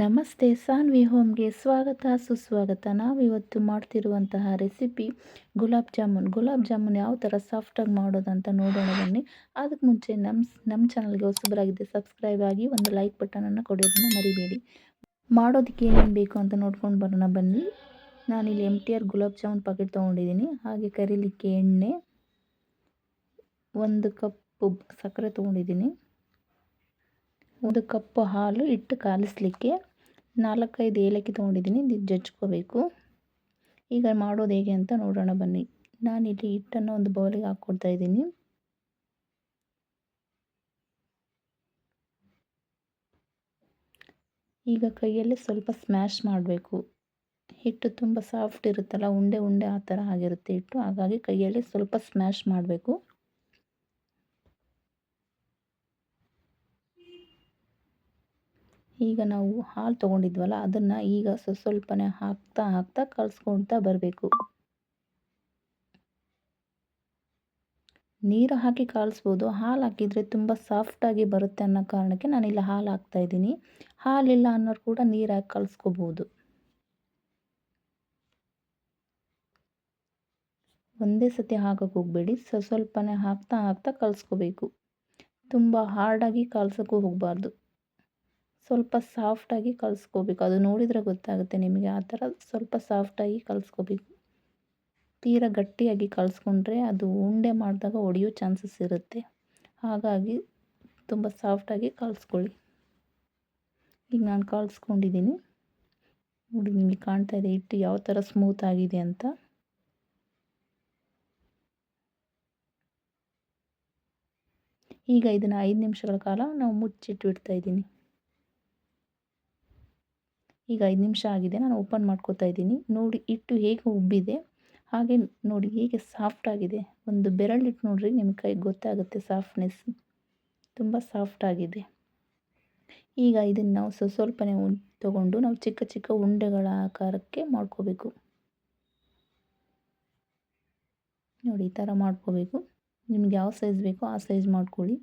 ನಮಸ್ತೆ, ಸಾನ್ವಿ ಹೋಮ್ಗೆ ಸ್ವಾಗತ, ಸುಸ್ವಾಗತ. ನಾವಿವತ್ತು ಮಾಡ್ತಿರುವಂತಹ ರೆಸಿಪಿ ಗುಲಾಬ್ ಜಾಮೂನ್. ಗುಲಾಬ್ ಜಾಮೂನ್ ಯಾವ ಥರ ಸಾಫ್ಟಾಗಿ ಮಾಡೋದಂತ ನೋಡೋಣ ಬನ್ನಿ. ಅದಕ್ಕೆ ಮುಂಚೆ ನಮ್ಮ ನಮ್ಮ ಚಾನಲ್ಗೆ ಹೊಸಬರಾಗಿದೆ ಸಬ್ಸ್ಕ್ರೈಬ್ ಆಗಿ ಒಂದು ಲೈಕ್ ಬಟನನ್ನು ಕೊಡೋದನ್ನು ಮರಿಬೇಡಿ. ಮಾಡೋದಕ್ಕೆ ಏನೇನು ಬೇಕು ಅಂತ ನೋಡ್ಕೊಂಡು ಬರೋಣ ಬನ್ನಿ. ನಾನಿಲ್ಲಿ M T R gulab jamun packet ತೊಗೊಂಡಿದ್ದೀನಿ. ಹಾಗೆ ಕರೀಲಿಕ್ಕೆ ಎಣ್ಣೆ, ಒಂದು ಕಪ್ಪು ಸಕ್ಕರೆ ತೊಗೊಂಡಿದ್ದೀನಿ. ಒಂದು ಕಪ್ಪು ಹಾಲು ಇಟ್ಟು ಕಾಲಿಸ್ಲಿಕ್ಕೆ ನಾಲ್ಕೈದು ಏಲಕ್ಕಿ ತೊಗೊಂಡಿದ್ದೀನಿ, ಇದು ಜಜ್ಕೋಬೇಕು. ಈಗ ಮಾಡೋದು ಹೇಗೆ ಅಂತ ನೋಡೋಣ ಬನ್ನಿ. ನಾನಿಲ್ಲಿ ಹಿಟ್ಟನ್ನು ಒಂದು ಬೌಲಿಗೆ ಹಾಕ್ಕೊಡ್ತಾ ಇದ್ದೀನಿ. ಈಗ ಕೈಯಲ್ಲಿ ಸ್ವಲ್ಪ ಸ್ಮ್ಯಾಶ್ ಮಾಡಬೇಕು. ಹಿಟ್ಟು ತುಂಬ ಸಾಫ್ಟ್ ಇರುತ್ತಲ್ಲ, ಉಂಡೆ ಉಂಡೆ ಆ ಥರ ಆಗಿರುತ್ತೆ ಹಿಟ್ಟು. ಹಾಗಾಗಿ ಕೈಯಲ್ಲಿ ಸ್ವಲ್ಪ ಸ್ಮ್ಯಾಶ್ ಮಾಡಬೇಕು. ಈಗ ನಾವು ಹಾಲು ತೊಗೊಂಡಿದ್ವಲ್ಲ, ಅದನ್ನು ಈಗ ಸ್ವಲ್ಪ ಸ್ವಲ್ಪನೇ ಹಾಕ್ತಾ ಹಾಕ್ತಾ ಕಲಿಸ್ಕೊಳ್ತಾ ಬರಬೇಕು. ನೀರು ಹಾಕಿ ಕಾಲಿಸ್ಬೋದು. ಹಾಲು ಹಾಕಿದರೆ ತುಂಬ ಸಾಫ್ಟಾಗಿ ಬರುತ್ತೆ ಅನ್ನೋ ಕಾರಣಕ್ಕೆ ನಾನಿಲ್ಲಿ ಹಾಲು ಹಾಕ್ತಾ ಇದ್ದೀನಿ. ಹಾಲಿಲ್ಲ ಅನ್ನೋರು ಕೂಡ ನೀರು ಹಾಕಿ ಕಲಿಸ್ಕೋಬೋದು. ಒಂದೇ ಸತಿ ಹಾಕೋಕೆ ಹೋಗಬೇಡಿ. ಸ್ವ ಸ್ವಲ್ಪನೇ ಹಾಕ್ತಾ ಹಾಕ್ತಾ ಕಲಿಸ್ಕೋಬೇಕು. ತುಂಬ ಹಾರ್ಡಾಗಿ ಕಾಲ್ಸೋಕ್ಕೂ ಹೋಗಬಾರ್ದು. ಸ್ವಲ್ಪ ಸಾಫ್ಟಾಗಿ ಕಲಸ್ಕೋಬೇಕು. ಅದು ನೋಡಿದರೆ ಗೊತ್ತಾಗುತ್ತೆ ನಿಮಗೆ ಆ ಥರ ಸ್ವಲ್ಪ ಸಾಫ್ಟಾಗಿ ಕಲಸ್ಕೋಬೇಕು. ತೀರ ಗಟ್ಟಿಯಾಗಿ ಕಲಿಸ್ಕೊಂಡ್ರೆ ಅದು ಉಂಡೆ ಮಾಡಿದಾಗ ಒಡೆಯೋ ಚಾನ್ಸಸ್ ಇರುತ್ತೆ. ಹಾಗಾಗಿ ತುಂಬ ಸಾಫ್ಟಾಗಿ ಕಲಿಸ್ಕೊಳ್ಳಿ. ಈಗ ನಾನು ಕಲಿಸ್ಕೊಂಡಿದ್ದೀನಿ. ನೋಡಿ ನಿಮಗೆ ಕಾಣ್ತಾ ಇದೆ ಹಿಟ್ಟು ಯಾವ ಥರ ಸ್ಮೂತ್ ಆಗಿದೆ ಅಂತ. ಈಗ ಇದನ್ನು ಐದು ನಿಮಿಷಗಳ ಕಾಲ ನಾವು ಮುಚ್ಚಿಟ್ಟು ಬಿಡ್ತಾ ಇದ್ದೀನಿ. ಈಗ ಐದು ನಿಮಿಷ ಆಗಿದೆ, ನಾನು ಓಪನ್ ಮಾಡ್ಕೋತಾ ಇದ್ದೀನಿ. ನೋಡಿ, ಹಿಟ್ಟು ಹೇಗೆ ಉಬ್ಬಿದೆ, ಹಾಗೆ ನೋಡಿ ಹೇಗೆ ಸಾಫ್ಟ್ ಆಗಿದೆ. ಒಂದು ಬೆರಳಿಟ್ಟು ನೋಡ್ರಿ ನಿಮ್ಮ ಕೈಗೆ ಗೊತ್ತಾಗುತ್ತೆ ಸಾಫ್ಟ್ನೆಸ್. ತುಂಬ ಸಾಫ್ಟ್ ಆಗಿದೆ. ಈಗ ಇದನ್ನು ನಾವು ಸ್ವ ಸ್ವಲ್ಪನೇ ತಗೊಂಡು ನಾವು ಚಿಕ್ಕ ಚಿಕ್ಕ ಉಂಡೆಗಳ ಆಕಾರಕ್ಕೆ ಮಾಡ್ಕೋಬೇಕು. ನೋಡಿ, ಈ ಥರ ಮಾಡ್ಕೋಬೇಕು. ನಿಮ್ಗೆ ಯಾವ ಸೈಜ್ ಬೇಕೋ ಆ ಸೈಜ್ ಮಾಡ್ಕೊಳ್ಳಿ.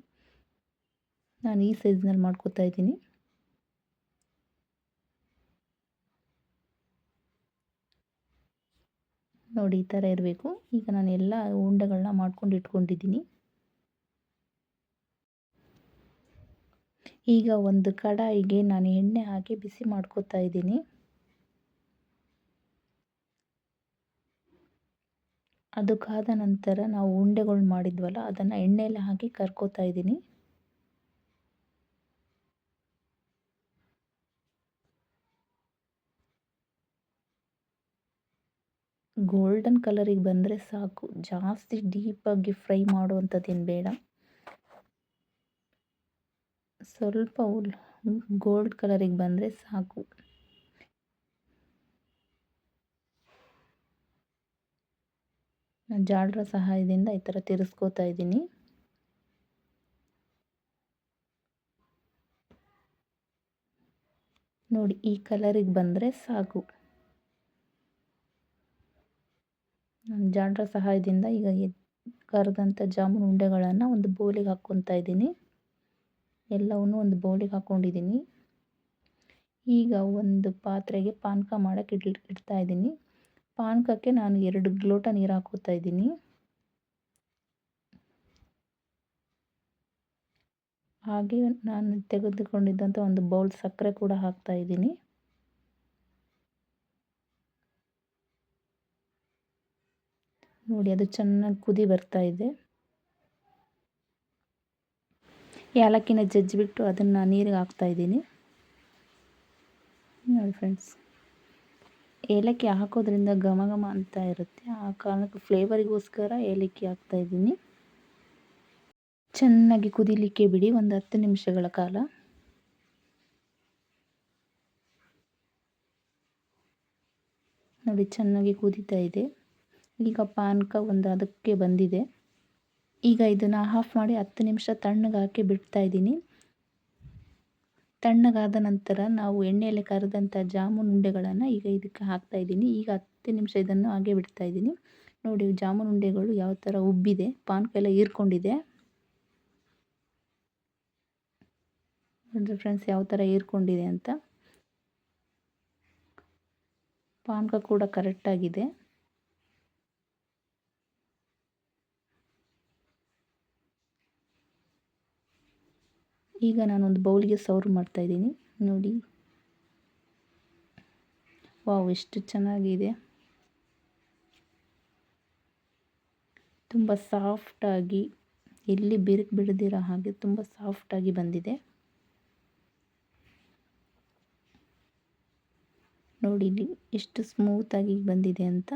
ನಾನು ಈ ಸೈಜ್ನಲ್ಲಿ ಮಾಡ್ಕೋತಾ ಇದ್ದೀನಿ. ನೋಡಿ ಈ ಥರ ಇರಬೇಕು. ಈಗ ನಾನು ಎಲ್ಲ ಉಂಡೆಗಳನ್ನ ಮಾಡ್ಕೊಂಡು ಇಟ್ಕೊಂಡಿದ್ದೀನಿ. ಈಗ ಒಂದು ಕಡಾಯಿಗೆ ನಾನು ಎಣ್ಣೆ ಹಾಕಿ ಬಿಸಿ ಮಾಡ್ಕೋತಾ ಇದ್ದೀನಿ. ಅದು ಕಾದ ನಂತರ ನಾವು ಉಂಡೆಗಳು ಮಾಡಿದ್ವಲ್ಲ, ಅದನ್ನು ಎಣ್ಣೆಯಲ್ಲಿ ಹಾಕಿ ಕರ್ಕೋತಾ ಇದ್ದೀನಿ. ಗೋಲ್ಡನ್ ಕಲರಿಗೆ ಬಂದರೆ ಸಾಕು. ಜಾಸ್ತಿ ಡೀಪಾಗಿ ಫ್ರೈ ಮಾಡುವಂಥದ್ದೇನು ಬೇಡ. ಸ್ವಲ್ಪ ಗೋಲ್ಡ್ ಕಲರಿಗೆ ಬಂದರೆ ಸಾಕು. ಜಾಡ್ರ ಸಹಾಯದಿಂದ ಈ ಥರ ತಿರ್ಸ್ಕೋತಾ ಇದ್ದೀನಿ. ನೋಡಿ, ಈ ಕಲರಿಗೆ ಬಂದರೆ ಸಾಕು. ಜಾಂಡ್ರ ಸಹಾಯದಿಂದ ಈಗ ಕರೆದಂಥ ಜಾಮೂನ್ ಉಂಡೆಗಳನ್ನು ಒಂದು ಬೌಲಿಗೆ ಹಾಕ್ಕೊತಾ ಇದ್ದೀನಿ. ಎಲ್ಲವನ್ನೂ ಒಂದು ಬೌಲಿಗೆ ಹಾಕ್ಕೊಂಡಿದ್ದೀನಿ. ಈಗ ಒಂದು ಪಾತ್ರೆಗೆ ಪಾನಕ ಮಾಡೋಕ್ಕೆ ಇಡ್, ಇಡ್ತಾ ಇದ್ದೀನಿ. ಪಾನಕಕ್ಕೆ ನಾನು ಎರಡು ಗ್ಲೋಟ ನೀರು ಹಾಕೋತಾ ಇದ್ದೀನಿ. ಹಾಗೆ ನಾನು ತೆಗೆದುಕೊಂಡಿದ್ದಂಥ ಒಂದು ಬೌಲ್ ಸಕ್ಕರೆ ಕೂಡ ಹಾಕ್ತಾ ಇದ್ದೀನಿ. ನೋಡಿ, ಅದು ಚೆನ್ನಾಗಿ ಕುದಿ ಬರ್ತಾ ಇದೆ. ಏಲಕ್ಕಿನ ಜಜ್ಜಿಬಿಟ್ಟು ಅದನ್ನು ನೀರಿಗೆ ಹಾಕ್ತಾ ಇದ್ದೀನಿ. ನೋಡಿ ಫ್ರೆಂಡ್ಸ್ ಏಲಕ್ಕಿ ಹಾಕೋದ್ರಿಂದ ಘಮ ಘಮ ಅಂತ ಇರುತ್ತೆ. ಆ ಕಾರಣಕ್ಕೆ ಫ್ಲೇವರಿಗೋಸ್ಕರ ಏಲಕ್ಕಿ ಹಾಕ್ತಾ ಇದ್ದೀನಿ. ಚೆನ್ನಾಗಿ ಕುದಿಲಿಕ್ಕೆ ಬಿಡಿ, ಒಂದು ಹತ್ತು ನಿಮಿಷಗಳ ಕಾಲ. ನೋಡಿ, ಚೆನ್ನಾಗಿ ಕುದೀತಾ ಇದೆ. ಈಗ ಪಾನಕ ಒಂದು ಅದಕ್ಕೆ ಬಂದಿದೆ. ಈಗ ಇದನ್ನು ಆಫ್ ಮಾಡಿ ಹತ್ತು ನಿಮಿಷ ತಣ್ಣಗೆ ಹಾಕಿ ಬಿಡ್ತಾ ಇದ್ದೀನಿ. ತಣ್ಣಗಾದ ನಂತರ ನಾವು ಎಣ್ಣೆಯಲ್ಲಿ ಕರೆದಂಥ ಜಾಮೂನ್ ಉಂಡೆಗಳನ್ನು ಈಗ ಇದಕ್ಕೆ ಹಾಕ್ತಾ ಇದ್ದೀನಿ. ಈಗ ಹತ್ತು ನಿಮಿಷ ಇದನ್ನು ಹಾಗೆ ಬಿಡ್ತಾ ಇದ್ದೀನಿ. ನೋಡಿ ಜಾಮೂನ್ ಉಂಡೆಗಳು ಯಾವ ಥರ ಉಬ್ಬಿದೆ, ಪಾನಕ ಎಲ್ಲ ಹೀರ್ಕೊಂಡಿದೆ. ಫ್ರೆಂಡ್ಸ್ ಯಾವ ಥರ ಹೀರ್ಕೊಂಡಿದೆ ಅಂತ. ಪಾನಕ ಕೂಡ ಕರೆಕ್ಟಾಗಿದೆ ಈಗ ನಾನೊಂದು ಬೌಲಿಗೆ ಸರ್ವ್ ಮಾಡ್ತಾಯಿದ್ದೀನಿ ನೋಡಿ. ವಾವ್, ಎಷ್ಟು ಚೆನ್ನಾಗಿದೆ. ತುಂಬ ಸಾಫ್ಟಾಗಿ ಎಲ್ಲಿ ಬಿರುಕು ಬಿಡದಿರೋ ಹಾಗೆ ತುಂಬ ಸಾಫ್ಟಾಗಿ ಬಂದಿದೆ. ನೋಡಿ, ಇಲ್ಲಿ ಎಷ್ಟು ಸ್ಮೂತಾಗಿ ಬಂದಿದೆ ಅಂತ.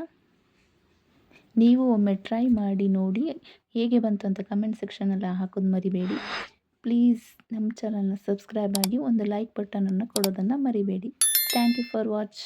ನೀವು ಒಮ್ಮೆ ಟ್ರೈ ಮಾಡಿ ನೋಡಿ, ಹೇಗೆ ಬಂತು ಅಂತ ಕಮೆಂಟ್ ಸೆಕ್ಷನಲ್ಲಿ ಹಾಕೋದು ಮರಿಬೇಡಿ. ಪ್ಲೀಸ್ ನಮ್ಮ ಚಾನಲ್ನ ಸಬ್ಸ್ಕ್ರೈಬ್ ಆಗಿ ಒಂದು ಲೈಕ್ ಬಟನನ್ನು ಕೊಡೋದನ್ನು ಮರಿಬೇಡಿ. Thank you for watch.